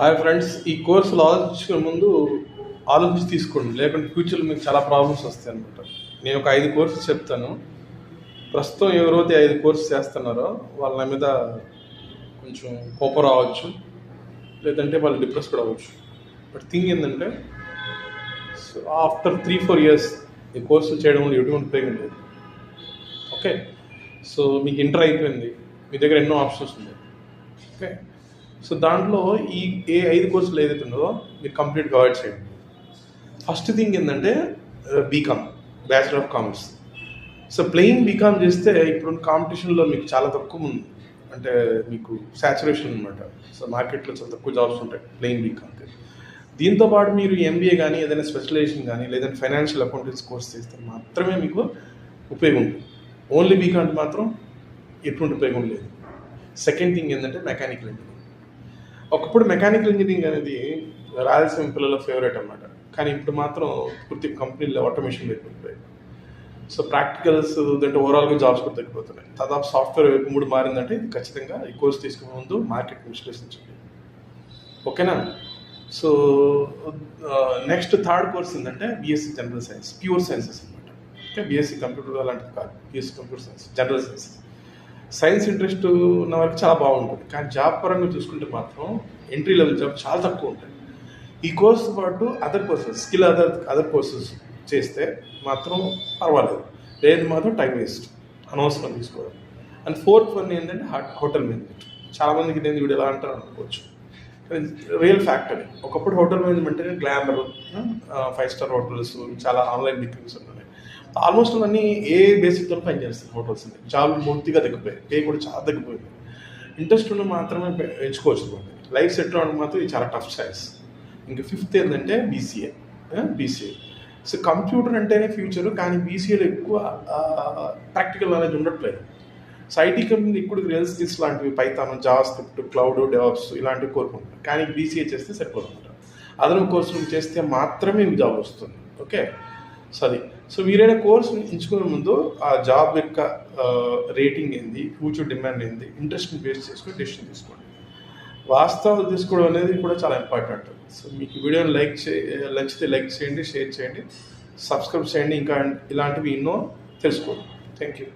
Hi friends ఈ కోర్సులు ఆలోచించుకునే ముందు ఆలోచించి తీసుకోండి. లేకుంటే ఫ్యూచర్లో మీకు చాలా ప్రాబ్లమ్స్ వస్తాయి అనమాట నేను ఒక ఐదు కోర్సులు చెప్తాను. ప్రస్తుతం ఎవరైతే ఐదు కోర్సెస్ చేస్తున్నారో వాళ్ళ మీద కొంచెం కోపం రావచ్చు. లేదంటే వాళ్ళు డిప్రెస్ కూడా అవ్వచ్చు. బట్ థింగ్ ఏంటంటే so after three four years ఈ కోర్సులు చేయడం వల్ల ఎటువంటి ఉపయోగం లేదు. ఓకే? సో మీకు ఇంటర్ అయిపోయింది. మీ దగ్గర ఎన్నో ఆప్షన్స్ ఉన్నాయి. ఓకే? సో దాంట్లో ఈ ఏ ఐదు కోర్సులు ఏదైతే ఉన్నదో మీరు కంప్లీట్గా అవాయిడ్ చేయండి. ఫస్ట్ థింగ్ ఏంటంటే BCom bachelor of commerce so plain BCom చేస్తే ఇప్పుడు కాంపిటీషన్లో మీకు చాలా తక్కువ ఉంది. అంటే మీకు సాచురేషన్ అనమాట సో మార్కెట్లో చాలా తక్కువ జాబ్స్ ఉంటాయి ప్లెయిన్ బీకామ్కి దీంతో పాటు మీరు ఎంబీఏ కానీ ఏదైనా స్పెషలైజేషన్ కానీ లేదంటే ఫైనాన్షియల్ అకౌంటెన్స్ కోర్స్ చేస్తే మాత్రమే మీకు ఉపయోగం ఉంటుంది. ఓన్లీ బీకామ్ మాత్రం ఎటువంటి ఉపయోగం లేదు. సెకండ్ థింగ్ ఏంటంటే మెకానికల్ ఇంజనీరింగ్ ఒకప్పుడు మెకానికల్ ఇంజనీరింగ్ అనేది రాయలసీమ పిల్లల ఫేవరెట్ అనమాట కానీ ఇప్పుడు మాత్రం పూర్తి కంపెనీలో ఆటోమేషన్ అయిపోతున్నాయి సో ప్రాక్టికల్స్ అంటే ఓవరాల్గా జాబ్స్ కూడా తగ్గిపోతున్నాయి. దాదాపు సాఫ్ట్వేర్ వైపు మూడు మారిందంటే ఇది ఖచ్చితంగా ఈ కోర్స్ తీసుకునే ముందు మార్కెట్ విశ్లేషించండి. ఓకేనా? సో నెక్స్ట్ థర్డ్ కోర్స్ ఏంటంటే BSc general science pure sciences అనమాట ఓకే బీఎస్సీ కంప్యూటర్ అలాంటిది కాదు BSc computer science general sciences science interest ఉన్న వరకు చాలా బాగుంటుంది. కానీ జాబ్ పరంగా చూసుకుంటే మాత్రం ఎంట్రీ లెవెల్ జాబ్ చాలా తక్కువ ఉంటుంది ఈ కోర్స్ పాటు other courses skill other other courses చేస్తే మాత్రం పర్వాలేదు. లేదు మాత్రం టైం వేస్ట్ అనవసరం తీసుకోవడం. అండ్ ఫోర్త్ వన్ ఏంటంటే హోటల్ మేనేజ్మెంట్ చాలామందికి నేను వీడు ఎలా అంటారు అనుకోవచ్చు. రియల్ ఫ్యాక్ట్ అది. ఒకప్పుడు హోటల్ మేనేజ్మెంట్ అంటే గ్లామర్ ఫైవ్ స్టార్ హోటల్స్ చాలా ఆన్లైన్ బుకింగ్స్ ఉన్నాయి ఆల్మోస్ట్ అన్నీ ఏ బేసిక్తో పనిచేస్తాయి హోటల్స్ చాలా పూర్తిగా తగ్గిపోయాయి. పే కూడా చాలా తగ్గిపోయింది. ఇంట్రెస్ట్ ఉన్న మాత్రమే ఎంచుకోవచ్చు ఎంచుకోవచ్చు లైఫ్ సెటిల్ అవ్వడం మాత్రం ఇది చాలా టఫ్ చాయిస్ ఇంకా ఫిఫ్త్ ఏంటంటే బీసీఏ బీసీఏ సో కంప్యూటర్ అంటేనే ఫ్యూచర్ కానీ బీసీఏలో ఎక్కువ ప్రాక్టికల్ నాలెడ్జ్ ఉండట్లేదు. సో ఐటీ కంపెనీ ఇప్పుడు రియల్ స్కిల్స్ లాంటివి Python JavaScript cloud DevOps ఇలాంటివి కోరుకుంటారు కానీ బీసీఏ చేస్తే సరిపోతుంటారు అదనపు కోర్సులు చేస్తే మాత్రమే జాబ్ వస్తుంది. ఓకే? సో అది సో మీరైనా కోర్స్ ఎంచుకునే ముందు ఆ జాబ్ యొక్క రేటింగ్ ఏంది ఫ్యూచర్ డిమాండ్ ఏంది ఇంట్రెస్ట్ని బేస్ చేసుకుని డెసిషన్ తీసుకోండి. వాస్తవాలు తీసుకోవడం అనేది కూడా చాలా ఇంపార్టెంట్ సో మీకు వీడియోని లైక్ చే నచ్చితే లైక్ చేయండి షేర్ చేయండి సబ్స్క్రైబ్ చేయండి ఇంకా ఇలాంటివి ఎన్నో తెలుసుకోండి. Thank you